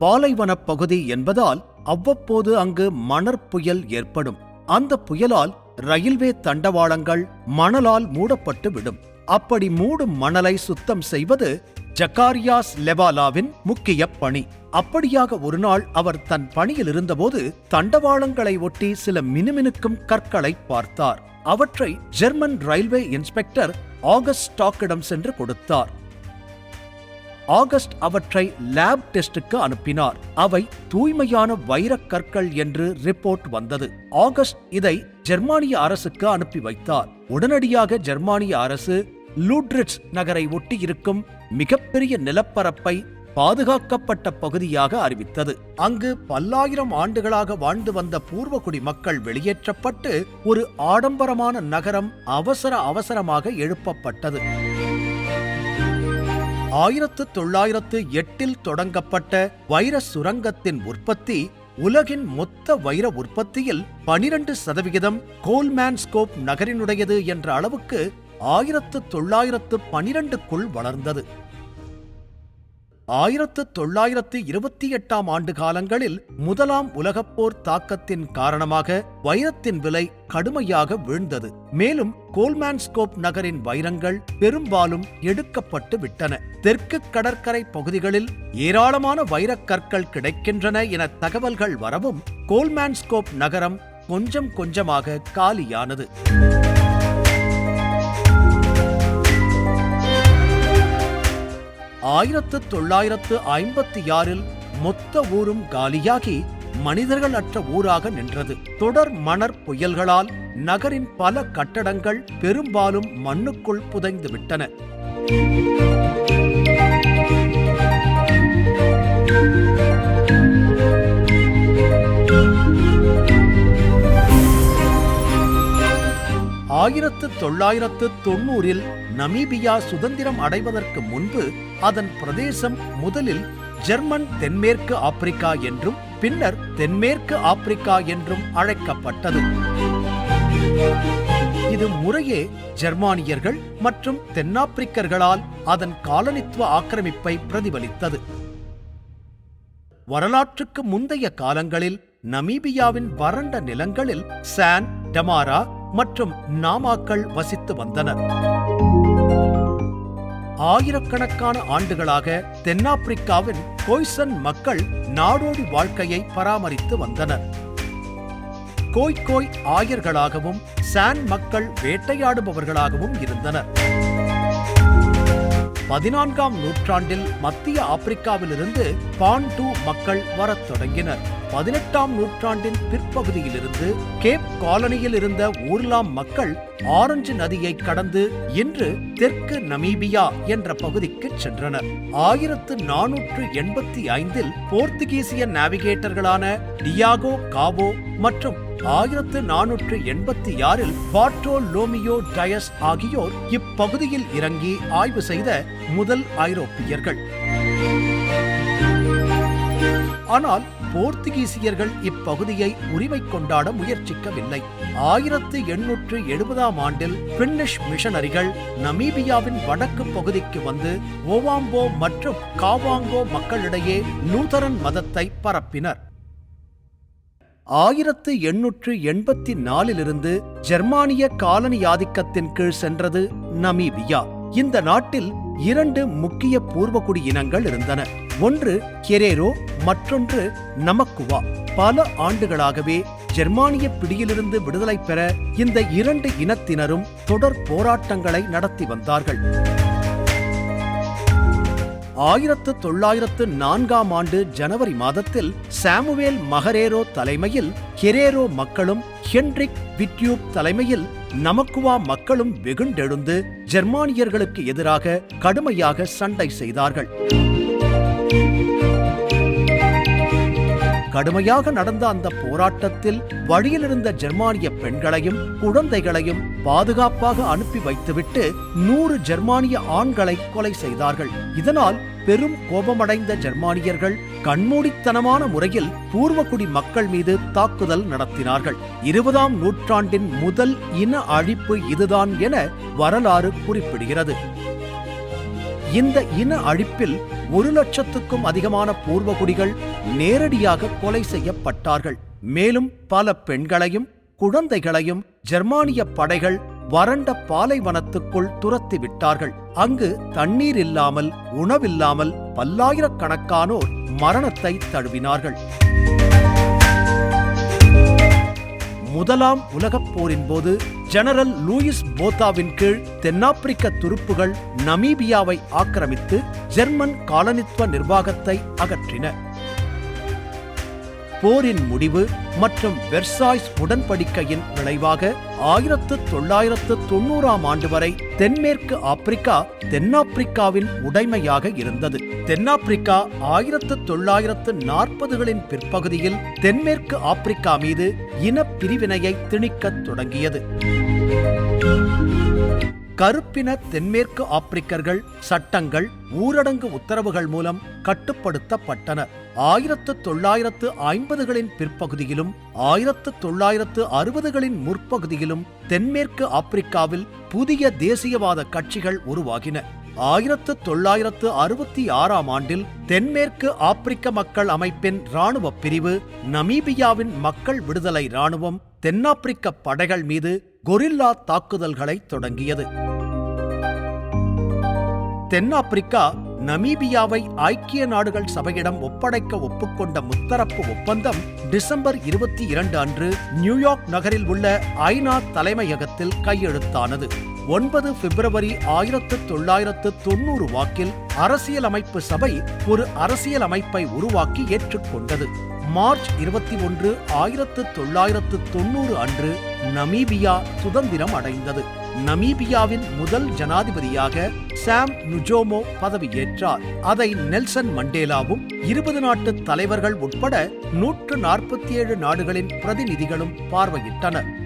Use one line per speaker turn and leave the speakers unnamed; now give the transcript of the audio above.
பாலைவனப் பகுதி என்பதால் அவ்வப்போது அங்கு மணற் புயல் ஏற்படும். அந்த புயலால் ரயில்வே தண்டவாளங்கள் மணலால் மூடப்பட்டு விடும். அப்படி மூடும் மணலை சுத்தம் செய்வது ஜக்காரியாஸ் லெவாலாவின் முக்கிய பணி. அப்படியாக ஒரு நாள் அவர் தன் பணியில் இருந்தபோது தண்டவாளங்களை ஒட்டி சில மினுமினுக்கும் கற்களை பார்த்தார். அவற்றை ஜெர்மன் ரயில்வே இன்ஸ்பெக்டர் ஆகஸ்ட் ஸ்டாக்கிடம் சென்று கொடுத்தார். ஆகஸ்ட் அவற்றை லேப் டெஸ்டுக்கு அனுப்பினார். அவை தூய்மையான வைரக் கற்கள் என்று ரிப்போர்ட் வந்தது. ஆகஸ்ட் இதை ஜெர்மானிய அரசுக்கு அனுப்பி வைத்தார். உடனடியாக ஜெர்மானிய அரசு லூட்ரிட்ஸ் நகரை ஒட்டி இருக்கும் மிகப்பெரிய நிலப்பரப்பை பாதுகாக்கப்பட்ட பகுதியாக அறிவித்தது. அங்கு பல்லாயிரம் ஆண்டுகளாக வாழ்ந்து வந்த பூர்வகுடி மக்கள் வெளியேற்றப்பட்டு ஒரு ஆடம்பரமான நகரம் அவசர அவசரமாக எழுப்பப்பட்டது. ஆயிரத்து தொள்ளாயிரத்து எட்டில் தொடங்கப்பட்ட வைர சுரங்கத்தின் உற்பத்தி உலகின் மொத்த வைர உற்பத்தியில் பனிரெண்டு சதவிகிதம் கோல்மேன்ஸ்கோப் நகரினுடையது என்ற அளவுக்கு ஆயிரத்து தொள்ளாயிரத்து பனிரெண்டுக்குள் வளர்ந்தது. ஆயிரத்து தொள்ளாயிரத்து இருபத்தி எட்டாம் ஆண்டு காலங்களில் முதலாம் உலகப்போர் தாக்கத்தின் காரணமாக வைரத்தின் விலை கடுமையாக வீழ்ந்தது. மேலும் கோல்மேன்ஸ்கோப் நகரின் வைரங்கள் பெரும்பாலும் எடுக்கப்பட்டு விட்டன. தெற்கு கடற்கரை பகுதிகளில் ஏராளமான வைரக் கற்கள் கிடைக்கின்றன என தகவல்கள் வரவும் கோல்மேன்ஸ்கோப் நகரம் கொஞ்சம் கொஞ்சமாக காலியானது. ஆயிரத்து தொள்ளாயிரத்து ஐம்பத்தி ஆறில் மொத்த ஊரும் காலியாகி மனிதர்கள் அற்ற ஊராக நின்றது. தொடர் மணற் புயல்களால் நகரின் பல கட்டடங்கள் பெரும்பாலும் மண்ணுக்குள் புதைந்து விட்டன ஆயிரத்து தொள்ளாயிரத்து தொண்ணூறில் நமீபியா சுதந்திரம் அடைவதற்கு முன்பு அதன் பிரதேசம் முதலில் ஜெர்மன் தென்மேற்கு ஆப்பிரிக்கா என்றும் பின்னர் தென்மேற்கு ஆப்பிரிக்கா என்றும் அழைக்கப்பட்டது. இது முறையே ஜெர்மானியர்கள் மற்றும் தென்னாப்பிரிக்கர்களால் அதன் காலனித்துவ ஆக்கிரமிப்பை பிரதிபலித்தது. வரலாற்றுக்கு முந்தைய காலங்களில் நமீபியாவின் வறண்ட நிலங்களில் சான் டமாரா மற்றும் நாமாக்கள் வசித்து வந்தனர். ஆயிரக்கணக்கான ஆண்டுகளாக தென்னாப்பிரிக்காவின் கோய்சன் மக்கள் நாடோடி வாழ்க்கையை பராமரித்து வந்தனர். கோய்கோய் ஆயர்களாகவும் சான் மக்கள் வேட்டையாடுபவர்களாகவும் இருந்தனர். பதினான்காம் நூற்றாண்டில் மத்திய ஆப்பிரிக்காவிலிருந்து பான்டூ மக்கள் வரத் தொடங்கினர். பதினெட்டாம் நூற்றாண்டின் பிற்பகுதியிலிருந்து கேப் காலனியில் இருந்த ஊர்லாம் மக்கள் ஆரஞ்சு நதியை கடந்து இன்று தெற்கு நமீபியா என்ற பகுதிக்கு சென்றனர். ஆயிரத்து நானூற்று எண்பத்தி ஐந்தில் போர்த்துகீசிய நாவிகேட்டர்களான டியாகோ காவோ மற்றும் ஆயிரத்து நானூற்று எண்பத்தி ஆறில் பாட்டோ லோமியோ டயஸ் ஆகியோர் இப்பகுதியில் இறங்கி ஆய்வு செய்த முதல் ஐரோப்பியர்கள். ஆனால் போர்த்துகீசியர்கள் இப்பகுதியை உரிமை கொண்டாட முயற்சிக்கவில்லை. ஆயிரத்து எண்ணூற்று எழுபதாம் ஆண்டில் பின்னிஷ் மிஷனரிகள் நமீபியாவின் வடக்கு பகுதிக்கு வந்து ஓவாம்போ மற்றும் காவாங்கோ மக்களிடையே லூதரன் மதத்தை பரப்பினர். ஆயிரத்து எண்ணூற்று எண்பத்தி நாலிலிருந்து ஜெர்மானிய காலனி ஆதிக்கத்தின் கீழ் சென்றது நமீபியா. இந்த நாட்டில் இரண்டு முக்கிய பூர்வகுடி இனங்கள் இருந்தன. ஒன்று கெரேரோ மற்றொன்று நமக்குவா. பல ஆண்டுகளாகவே ஜெர்மானிய பிடியிலிருந்து விடுதலை பெற இந்த இரண்டு இனத்தினரும் தொடர் போராட்டங்களை நடத்தி வந்தார்கள். ஆயிரத்து தொள்ளாயிரத்து நான்காம் ஆண்டு ஜனவரி மாதத்தில் சாமுவேல் மகரேரோ தலைமையில் கெரேரோ மக்களும் ஹென்ரிக் விட்யூப் தலைமையில் நமக்குவா மக்களும் வெகுண்டெழுந்து ஜெர்மானியர்களுக்கு எதிராக கடுமையாக சண்டை செய்தார்கள். கடுமையாக நடந்த அந்த போராட்டத்தில் வழியிலிருந்த ஜெர்மானிய பெண்களையும் குழந்தைகளையும் பாதுகாப்பாக அனுப்பி வைத்துவிட்டு நூறு ஜெர்மானிய ஆண்களை கொலை செய்தார்கள். இதனால் பெரும் கோபமடைந்த ஜெர்மானியர்கள் கண்மூடித்தனமான முறையில் பூர்வக்குடி மக்கள் மீது தாக்குதல் நடத்தினார்கள். இருபதாம் நூற்றாண்டின் முதல் இன அழிப்பு இதுதான் என வரலாறு குறிப்பிடுகிறது. இந்த இன அழிப்பில் ஒரு லட்சத்துக்கும் அதிகமான பூர்வகுடிகள் நேரடியாக கொலை செய்யப்பட்டார்கள். மேலும் பல பெண்களையும் குழந்தைகளையும் ஜெர்மானிய படைகள் வறண்ட பாலைவனத்துக்குள் துரத்திவிட்டார்கள். அங்கு தண்ணீர் இல்லாமல் உணவில்லாமல் பல்லாயிரக்கணக்கானோர் மரணத்தை தழுவினார்கள். முதலாம் உலகப் போரின் போது ஜெனரல் லூயிஸ் போத்தாவின் கீழ் தென்னாப்பிரிக்க துருப்புகள் நமீபியாவை ஆக்கிரமித்து ஜெர்மன் காலனித்துவ நிர்வாகத்தை அகற்றின. போரின் முடிவு மற்றும் வெர்சாய்ஸ் உடன்படிக்கையின் விளைவாக ஆயிரத்து தொள்ளாயிரத்து தொண்ணூறாம் ஆண்டு வரை தென்மேற்கு ஆப்பிரிக்கா தென்னாப்பிரிக்காவின் உடைமையாக இருந்தது. தென்னாப்பிரிக்கா ஆயிரத்து தொள்ளாயிரத்து நாற்பதுகளின் பிற்பகுதியில் தென்மேற்கு ஆப்பிரிக்கா மீது இன பிரிவினையை திணிக்கத் தொடங்கியது. கருப்பின தென்மேற்கு ஆப்பிரிக்கர்கள் சட்டங்கள் ஊரடங்கு உத்தரவுகள் மூலம் கட்டுப்படுத்தப்பட்டனர் ஆயிரத்து தொள்ளாயிரத்து ஐம்பதுகளின் பிற்பகுதியிலும் ஆயிரத்து தொள்ளாயிரத்து அறுபதுகளின் முற்பகுதியிலும் தென்மேற்கு ஆப்பிரிக்காவில் புதிய தேசியவாத கட்சிகள் உருவாகின. ஆயிரத்து தொள்ளாயிரத்து அறுபத்தி ஆறாம் ஆண்டில் தென்மேற்கு ஆப்பிரிக்க மக்கள் அமைப்பின் இராணுவ பிரிவு நமீபியாவின் மக்கள் விடுதலை இராணுவம் தென்னாப்பிரிக்க படைகள் மீது கொரில்லா தாக்குதல்களை தொடங்கியது. தென்னாப்பிரிக்கா நமீபியாவை ஐக்கிய நாடுகள் சபையிடம் ஒப்படைக்க ஒப்புக்கொண்ட முத்தரப்பு ஒப்பந்தம் டிசம்பர் இருபத்தி இரண்டு அன்று நியூயார்க் நகரில் உள்ள ஐநா தலைமையகத்தில் கையெழுத்தானது. ஒன்பது பிப்ரவரி ஆயிரத்து தொள்ளாயிரத்து தொண்ணூறு வாக்கில் அரசியலமைப்பு சபை ஒரு அரசியலமைப்பை உருவாக்கி ஏற்றுக்கொண்டது. மார்ச் இருபத்தி ஒன்று ஆயிரத்து தொள்ளாயிரத்து தொண்ணூறு அன்று நமீபியா சுதந்திரம் அடைந்தது. நமீபியாவின் முதல் ஜனாதிபதியாக சாம் நுஜோமோ பதவியேற்றார். அதை நெல்சன் மண்டேலாவும் இருபது நாட்டு தலைவர்கள் உட்பட நூற்று நாற்பத்தி ஏழு நாடுகளின் பிரதிநிதிகளும் பார்வையிட்டனர்.